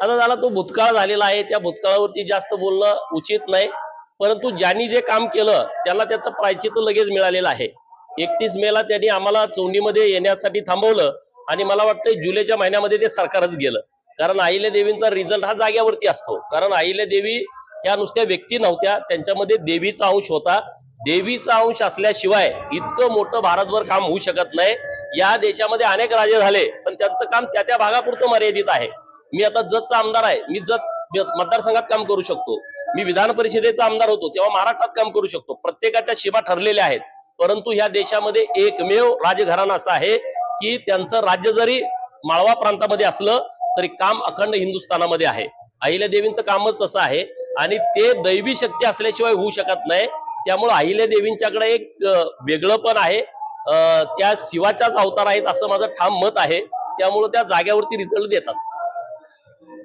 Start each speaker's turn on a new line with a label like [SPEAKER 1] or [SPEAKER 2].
[SPEAKER 1] आता झाला तो भूतकाळ झालेला आहे त्या भूतकाळावरती जास्त बोलणं उचित नाही. परंतु ज्यांनी जे काम केलं त्याला त्याचं प्रायचित्त लगेच मिळालेलं आहे. एकतीस मेला त्यांनी आम्हाला चौंडीमध्ये येण्यासाठी थांबवलं आणि मला वाटतं जुलैच्या महिन्यामध्ये ते सरकारच गेलं. कारण अहिल्या देवींचा रिझल्ट हा जाग्यावरती असतो. कारण अहिल्या देवी ह्या नुसत्या व्यक्ती नव्हत्या त्यांच्यामध्ये देवीचा अंश होता. देवीचा अंश असल्याशिवाय इतकं मोठं भारतभर काम होऊ शकत नाही. या देशामध्ये अनेक राजे झाले पण त्यांचं काम त्या त्या भागापुरतं मर्यादित आहे. मी आता जतचा आमदार आहे. मी जत मतदारसंघात काम करू शकतो. मी विधान परिषदेचा आमदार होतो तेव्हा महाराष्ट्रात काम करू शकतो. प्रत्येकाच्या शिबा ठरलेल्या आहेत. परंतु ह्या देशामध्ये एकमेव राजघराणं असं आहे की त्यांचं राज्य जरी माळवा प्रांतामध्ये असलं तरी काम अखंड हिंदुस्थानामध्ये आहे. अहिल्यादेवींचं कामच तसं आहे. आणि ते दैवी शक्ती असल्याशिवाय होऊ शकत नाही. त्यामुळे अहिल्या देवींच्याकडे एक वेगळं पण आहे. त्या शिवाच्याच अवतार आहेत असं माझं ठाम मत आहे. त्यामुळे त्या जाग्यावरती रिझल्ट देतात.